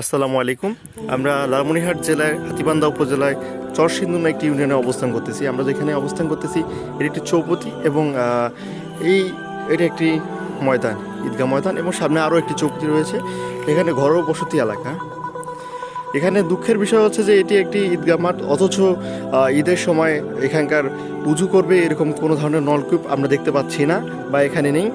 আসসালামু আলাইকুম। আমরা লালমনিহাট জেলার হাতিবান্ধা উপজেলায় চরসিন্দুনা একটি ইউনিয়নে অবস্থান করতেছি। আমরা যেখানে অবস্থান করতেছি, এটি একটি চৌপতি এবং এই, এটি একটি ময়দান, ঈদগাহ ময়দান এবং সামনে আরও একটি চৌপতি রয়েছে। এখানে ঘরোয়া বসতি এলাকা। এখানে দুঃখের বিষয় হচ্ছে যে এটি একটি ঈদগাহ মাঠ, অথচ ঈদের সময় এখানকার উজু করবে এরকম কোনো ধরনের নলকূপ আমরা দেখতে পাচ্ছি না বা এখানে নেই।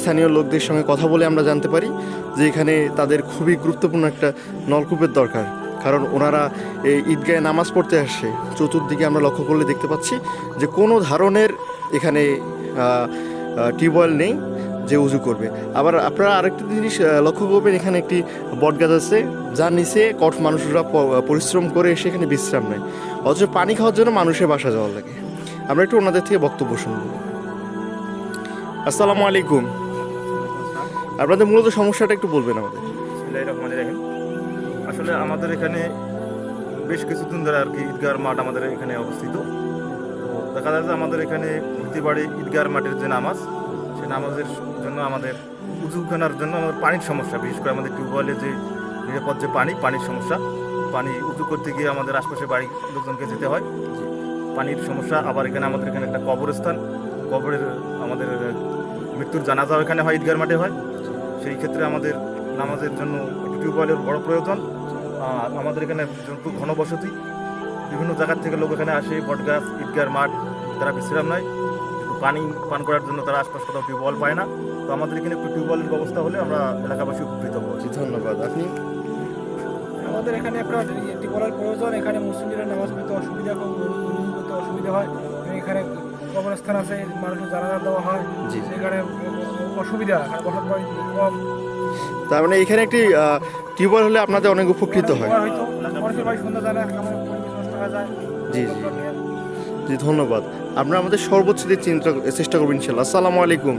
স্থানীয় লোকদের সঙ্গে কথা বলে আমরা জানতে পারি যে এখানে তাদের খুবই গুরুত্বপূর্ণ একটা নলকূপের দরকার। কারণ ওনারা এই ঈদগাহে নামাজ পড়তে আসে। চতুর্দিকে আমরা লক্ষ্য করলে দেখতে পাচ্ছি যে কোনো ধরনের এখানে টিউবওয়েল নেই। যে উজু করবে। আবার আপনারা আরেকটা জিনিস লক্ষ্য করবেন, এখানে একটি বটগাছ আছে, যার নিচে কঠ মানুষরা পরিশ্রম করে এসে এখানে বিশ্রাম নেয়। অথচ পানি খাওয়ার জন্য মানুষের বাসা যাওয়ার লাগে। আমরা একটু ওনাদের থেকে বক্তব্য শুনব। আসসালামু আলাইকুম। আপনাদের মূলত সমস্যাটা একটু বলবেন আমাদের। আসলে আমাদের এখানে বেশ কিছুদিন ধরে আর কি ঈদগার মাঠ আমাদের এখানে অবস্থিত। দেখা যায় যে আমাদের এখানে প্রতিবারে ঈদগার মাঠের যে নামাজ সেই নামাজের জন্য আমাদের উঁচু কেনার জন্য আমাদের পানির সমস্যা, বিশেষ করে আমাদের টিউবওয়েলে যে নিরাপদ যে পানি, পানির সমস্যা। পানি উঁচু করতে গিয়ে আমাদের আশপাশে বাড়ি লোকজনকে যেতে হয়। পানির সমস্যা, আবার এখানে আমাদের এখানে একটা কবরস্থান। কবরের আমাদের মৃত্যুর জানাজাও এখানে হয়, ঈদগার মাঠে হয়। সেই ক্ষেত্রে আমাদের নামাজের জন্য টিউবওয়েলের বড় প্রয়োজন। আর আমাদের এখানে যেহেতু ঘনবসতি, বিভিন্ন জায়গার থেকে লোক এখানে আসে, বটগাছ, ঈদগার মাঠ, তারা বিশ্রাম নেয়। পানি পান করার জন্য তারা আশপাশ কোথাও টিউবওয়েল পায় না। তো আমাদের এখানে একটু টিউবওয়েলের ব্যবস্থা হলে আমরা এলাকাবাসী উপকৃত হব। ধন্যবাদ। আপনি? আমাদের এখানে একটা এটি বলার প্রয়োজন। এখানে মুসলিমরা নামাজ পড়তে অসুবিধা করতে অসুবিধা হয়। এখানে কবরস্থান আছে মানুষের জানাজা দেওয়া হয়। জি। সেখানে অসুবিধা কারণ বসত বাড়ি কম। তার মানে এখানে একটি টিউবওয়েল হলে আপনাদের অনেক উপকৃত হয়। হয়তো মানুষের বাড়ি সন্ধ্যা যায় আমার পরিবেশ নষ্ট হয়ে যায়। জি জি। জি ধন্যবাদ। আপনারা আমাদের সর্বোচ্চ দিয়ে চিন্তা চেষ্টা করবেন ইনশাল্লাহ। আসসালামু আলাইকুম।